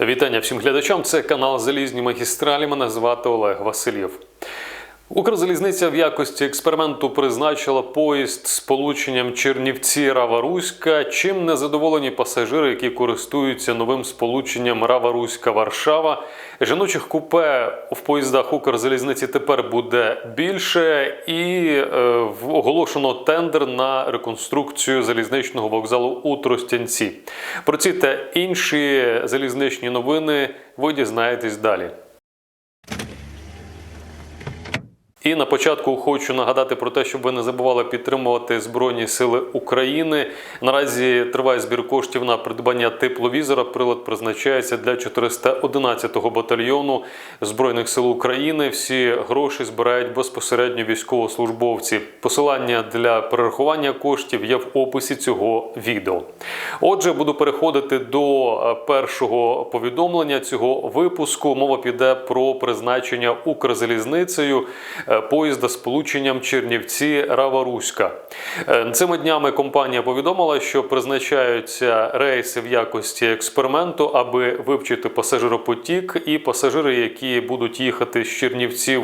Вітання всім глядачам. Це канал Залізні магістралі. Мене звати Олег Васильєв. Укрзалізниця в якості експерименту призначила поїзд з сполученням Чернівці Рава Руська. Чим не задоволені пасажири, які користуються новим сполученням Рава Руська Варшава. Жіночих купе в поїздах Укрзалізниці тепер буде більше, і е, оголошено тендер на реконструкцію залізничного вокзалу у Тростянці. Про ці та інші залізничні новини ви дізнаєтесь далі. І на початку хочу нагадати про те, щоб ви не забували підтримувати Збройні Сили України. Наразі триває збір коштів на придбання тепловізора. Прилад призначається для 411-го батальйону Збройних сил України. Всі гроші збирають безпосередньо військовослужбовці. Посилання для перерахування коштів є в описі цього відео. Отже, буду переходити до е, першого повідомлення цього випуску. Мова піде про призначення Укрзалізницею поїзда з полученням Чернівці Рава Руська. Е, Цими днями компанія повідомила, що призначаються рейси в якості експерименту, аби вивчити пасажиропотік, і пасажири, які будуть їхати з Чернівців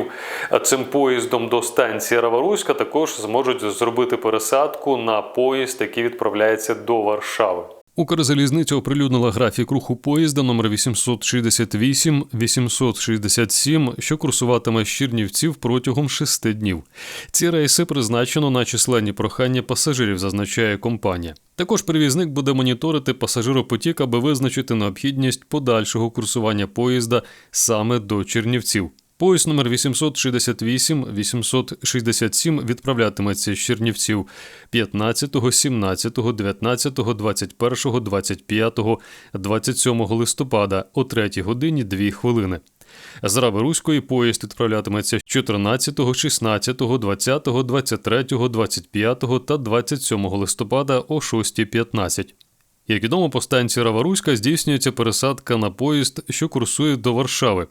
е, цим поїздом до станції Рава Руська, також зможуть зробити пересадку на поїзд, який відправляється до Варшави. Укрзалізниця оприлюднила графік руху поїзда номер 868-867, що курсуватиме з Чернівців протягом шести днів. Ці рейси призначено на численні прохання пасажирів, зазначає компанія. Також перевізник буде моніторити пасажиропотік, аби визначити необхідність подальшого курсування поїзда саме до Чернівців. Поїзд номер 868-867 відправлятиметься з Чернівців 15, 17, 19, 21, 25, 27 листопада о 3 годині 2 хвилини. З Раби-Руської поїзд відправлятиметься 14, 16, 20, 23, 25 та 27 листопада о 6.15. Як відомо, по станції Раваруська здійснюється пересадка на поїзд, що курсує до Варшави.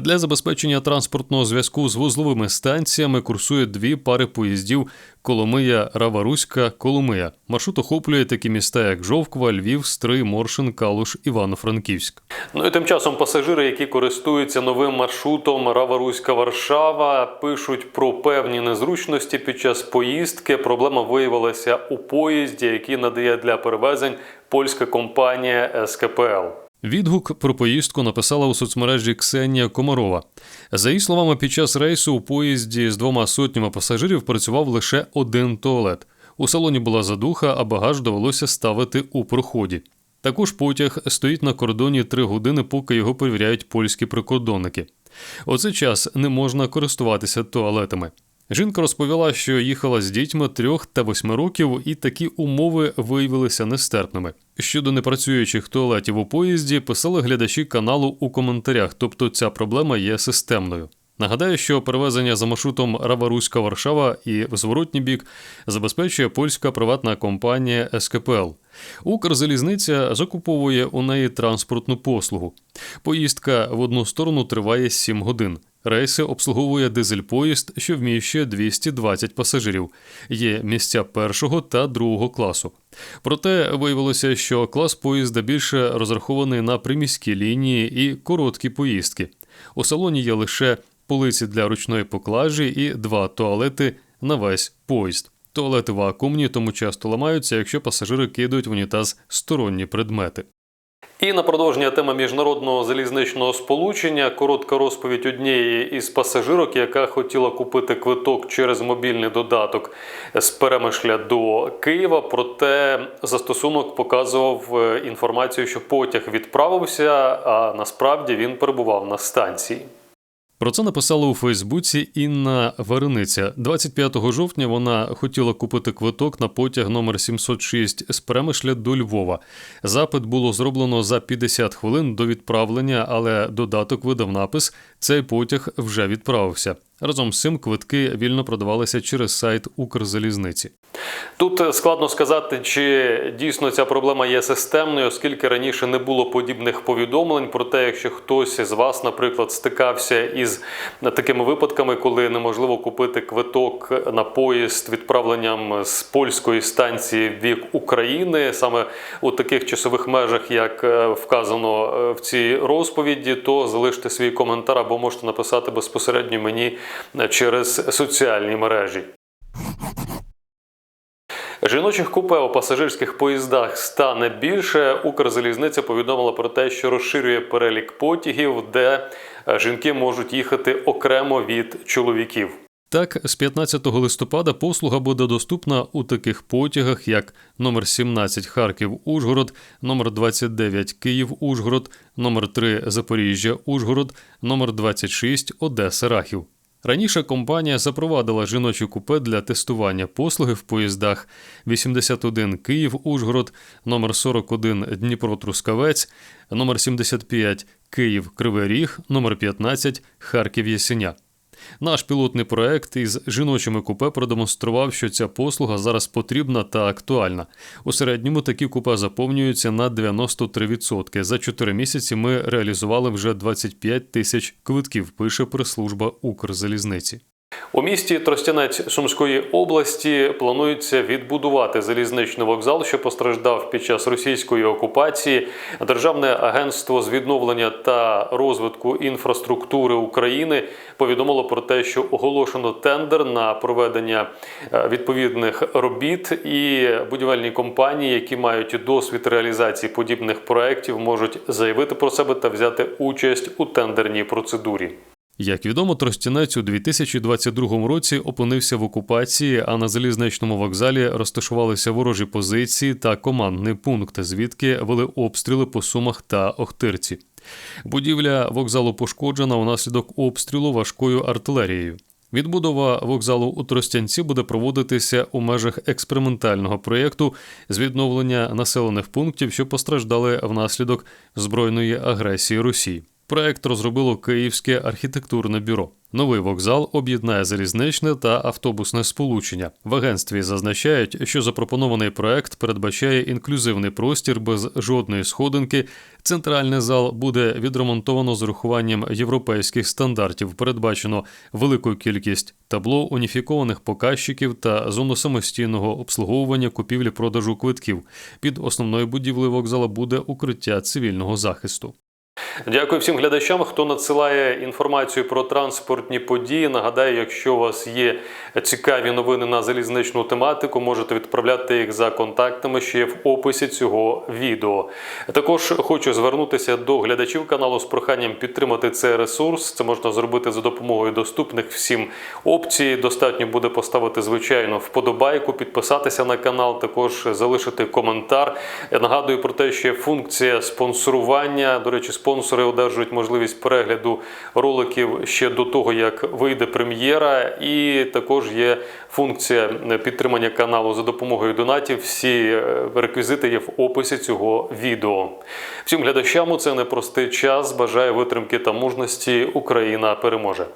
Для забезпечення транспортного зв'язку з вузловими станціями курсує дві пари поїздів Коломия Раваруська Коломия. Маршрут охоплює такі міста, як Жовква, Львів, Стрий, Моршин, Калуш, Івано-Франківськ. Ну і тим часом пасажири, які користуються новим маршрутом Рава-Руська Варшава, пишуть про певні незручності під час поїздки. Проблема виявилася у поїзді, який надає для перевезень польська компанія СКПЛ. Відгук про поїздку написала у соцмережі Ксенія Комарова. За її словами, під час рейсу у поїзді з двома сотнями пасажирів працював лише один туалет. У салоні була задуха, а багаж довелося ставити у проході. Також потяг стоїть на кордоні три години, поки його перевіряють польські прикордонники. У цей час не можна користуватися туалетами. Жінка розповіла, що їхала з дітьми трьох та восьми років, і такі умови виявилися нестерпними. Щодо непрацюючих туалетів у поїзді, писали глядачі каналу у коментарях, тобто ця проблема є системною. Нагадаю, що перевезення за маршрутом Рава-Руська Варшава і в зворотній бік забезпечує польська приватна компанія СКПЛ. Укрзалізниця закуповує у неї транспортну послугу. Поїздка в одну сторону триває 7 годин. Рейси обслуговує дизель-поїзд, що вміщує 220 пасажирів. Є місця першого та другого класу. Проте виявилося, що клас поїзда більше розрахований на приміські лінії і короткі поїздки. У салоні є лише полиці для ручної поклажі і два туалети на весь поїзд. Туалети вакуумні, тому часто ламаються, якщо пасажири кидають в унітаз сторонні предмети. І на продовження теми міжнародного залізничного сполучення коротка розповідь однієї із пасажирок, яка хотіла купити квиток через мобільний додаток з Перемишля до Києва. Проте застосунок показував е, інформацію, що потяг відправився, а насправді він перебував на станції. Про це написала у Фейсбуці Інна Варениця. 25 жовтня вона хотіла купити квиток на потяг номер 706 з Перемишля до Львова. Запит було зроблено за 50 хвилин до відправлення, але додаток видав напис: цей потяг вже відправився. Разом з цим квитки вільно продавалися через сайт Укрзалізниці. Тут е, складно сказати, чи дійсно ця проблема є системною, оскільки раніше не було подібних повідомлень. Проте, якщо хтось з вас, наприклад, стикався із такими випадками, коли неможливо купити квиток на поїзд відправленням з польської станції в бік України, саме у таких часових межах, як е, вказано е, в цій розповіді, то залиште свій коментар або можете написати безпосередньо мені через соціальні мережі. Жіночих купе у пасажирських поїздах стане більше. Укрзалізниця повідомила про те, що розширює перелік потягів, де е, жінки можуть їхати окремо від чоловіків. Так, з 15 листопада послуга буде доступна у таких потягах, як номер 17 Харків Ужгород, номер 29 Київ Ужгород, номер 3 Запоріжжя Ужгород, номер 26 Одеса Рахів. Раніше компанія запровадила жіночі купе для тестування послуги в поїздах 81 Київ Ужгород, номер 41 Дніпро Трускавець, номер 75 Київ Кривий Ріг, номер 15 Харків Ясеня. Наш пілотний проект із жіночими купе продемонстрував, що ця послуга зараз потрібна та актуальна. У середньому такі купе заповнюються на 93%. За 4 місяці ми реалізували вже 25 тисяч квитків, пише прес-служба Укрзалізниці. У місті Тростянець Сумської області планується відбудувати залізничний вокзал, що постраждав під час російської окупації. Державне агентство з відновлення та розвитку інфраструктури України повідомило про те, що оголошено тендер на проведення е, відповідних робіт, і будівельні компанії, які мають досвід реалізації подібних проєктів, можуть заявити про себе та взяти участь у тендерній процедурі. Як відомо, Тростянець у 2022 році опинився в окупації, а на залізничному вокзалі розташувалися ворожі позиції та командний пункт, звідки вели обстріли по сумах та Охтирці. Будівля вокзалу пошкоджена унаслідок обстрілу важкою артилерією. Відбудова вокзалу у Тростянці буде проводитися у межах експериментального проєкту з відновлення населених пунктів, що постраждали внаслідок збройної агресії Росії. Проект розробило Київське архітектурне бюро. Новий вокзал об'єднає залізничне та автобусне сполучення. В агентстві зазначають, що запропонований проект передбачає інклюзивний простір без жодної сходинки. Центральний зал буде відремонтовано з урахуванням європейських стандартів. Передбачено велику кількість табло, уніфікованих показчиків та зону самостійного обслуговування купівлі-продажу квитків. Під основною будівлею вокзала буде укриття цивільного захисту. Дякую всім глядачам, хто надсилає інформацію про транспортні події. Нагадаю, якщо у вас є цікаві новини на залізничну тематику, можете відправляти їх за контактами, є в описі цього відео. Також хочу звернутися до глядачів каналу з проханням підтримати цей ресурс. Це можна зробити за допомогою доступних всім опцій. Достатньо буде поставити звичайно вподобайку, підписатися на канал, також залишити коментар. Я нагадую про те, що є функція спонсорування. До речі, спонсори одержують можливість перегляду роликів ще до того, як вийде прем'єра, і також є функція підтримання каналу за допомогою донатів. Всі е, реквізити є в описі цього відео. Всім глядачам у це непростий час. Бажаю витримки та мужності. Україна переможе.